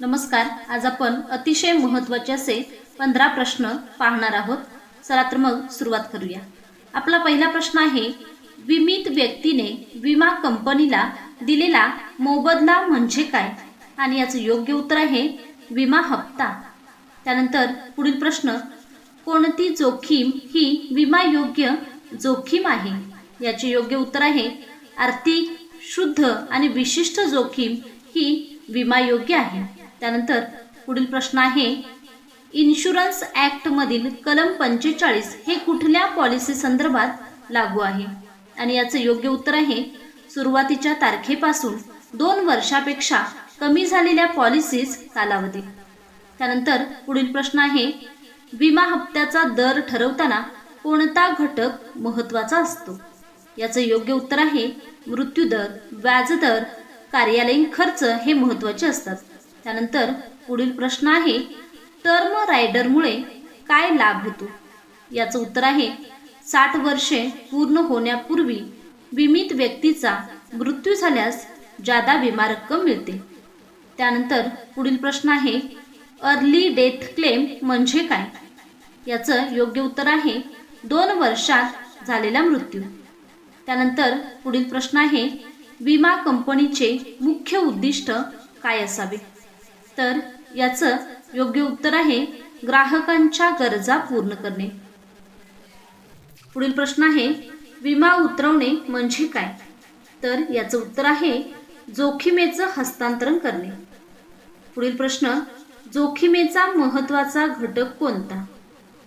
नमस्कार आज आपण अतिशय महत्त्वाचे असे पंधरा प्रश्न पाहणार आहोत. चला तर मग सुरुवात करूया. आपला पहिला प्रश्न आहे विमित व्यक्तीने विमा कंपनीला दिलेला मोबदला म्हणजे काय? आणि याचं योग्य उत्तर आहे विमा हप्ता. त्यानंतर पुढील प्रश्न कोणती जोखीम ही विमायोग्य जोखीम आहे? याचे योग्य उत्तर आहे आर्थिक शुद्ध आणि विशिष्ट जोखीम ही विमायोग्य आहे. त्यानंतर पुढील प्रश्न आहे इन्शुरन्स ॲक्टमधील कलम पंचेचाळीस हे कुठल्या पॉलिसी संदर्भात लागू आहे? आणि याचं योग्य उत्तर आहे सुरुवातीच्या तारखेपासून दोन वर्षापेक्षा कमी झालेल्या पॉलिसीज कालावधी त्यानंतर पुढील प्रश्न आहे विमा हप्त्याचा दर ठरवताना कोणता घटक महत्त्वाचा असतो? याचं योग्य उत्तर आहे मृत्यूदर व्याजदर कार्यालयीन खर्च हे महत्त्वाचे असतात. त्यानंतर पुढील प्रश्न आहे टर्म रायडरमुळे काय लाभ होतो? याचं उत्तर आहे साठ वर्षे पूर्ण होण्यापूर्वी विमित व्यक्तीचा मृत्यू झाल्यास जादा विमा रक्कम मिळते. त्यानंतर पुढील प्रश्न आहे अर्ली डेथ क्लेम म्हणजे काय? याचं योग्य उत्तर आहे दोन वर्षात झालेला मृत्यू. त्यानंतर पुढील प्रश्न आहे विमा कंपनीचे मुख्य उद्दिष्ट काय असावे? तर याचं योग्य उत्तर आहे ग्राहकांच्या गरजा पूर्ण करणे. पुढील प्रश्न आहे विमा उतरवणे म्हणजे काय? तर याचं उत्तर आहे जोखिमेचं हस्तांतरण करणे. पुढील प्रश्न जोखीमेचा महत्त्वाचा घटक कोणता?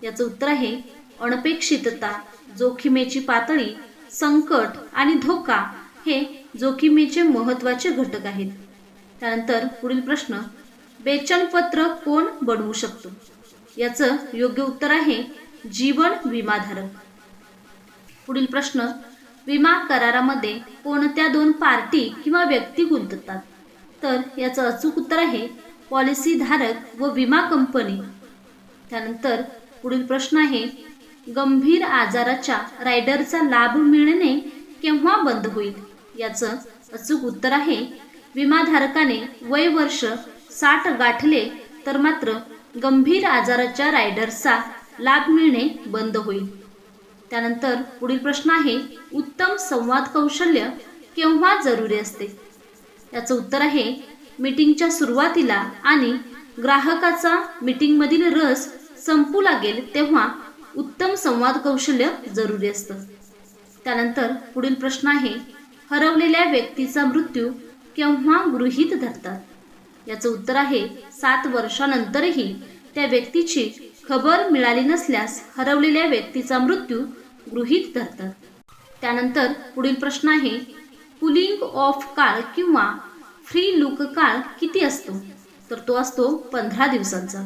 याचं उत्तर आहे अनपेक्षितता जोखीमेची पातळी संकट आणि धोका हे जोखीमेचे महत्त्वाचे घटक आहेत. त्यानंतर पुढील प्रश्न वेचनपत्र कोण बनवू शकतो? याचं योग्य उत्तर आहे जीवन विमाधारक. पुढील प्रश्न विमा करारामध्ये कोणत्या दोन पार्टी किंवा व्यक्ती गुंततात? तर याचं अचूक उत्तर आहे पॉलिसी धारक व विमा कंपनी. त्यानंतर पुढील प्रश्न आहे गंभीर आजाराच्या रायडरचा लाभ मिळणे केव्हा बंद होईल? याचं अचूक उत्तर आहे विमाधारकाने वय वर्ष साठ गाठले तर मात्र गंभीर आजाराच्या रायडर्सचा लाभ मिळणे बंद होईल. त्यानंतर पुढील प्रश्न आहे उत्तम संवाद कौशल्य केव्हा जरुरी असते? याचं उत्तर आहे मीटिंगच्या सुरुवातीला आणि ग्राहकाचा मीटिंगमधील रस संपू लागेल तेव्हा उत्तम संवाद कौशल्य जरुरी असतं. त्यानंतर पुढील प्रश्न आहे हरवलेल्या व्यक्तीचा मृत्यू केव्हा गृहीत धरतात? याचं उत्तर आहे सात वर्षानंतरही त्या व्यक्तीची खबर मिळाली नसल्यास हरवलेल्या व्यक्तीचा मृत्यू गृहीत धरतात. त्यानंतर पुढील प्रश्न आहे पुलिंग ऑफ काळ किंवा फ्री लुक काळ किती असतो? तर तो असतो पंधरा दिवसांचा.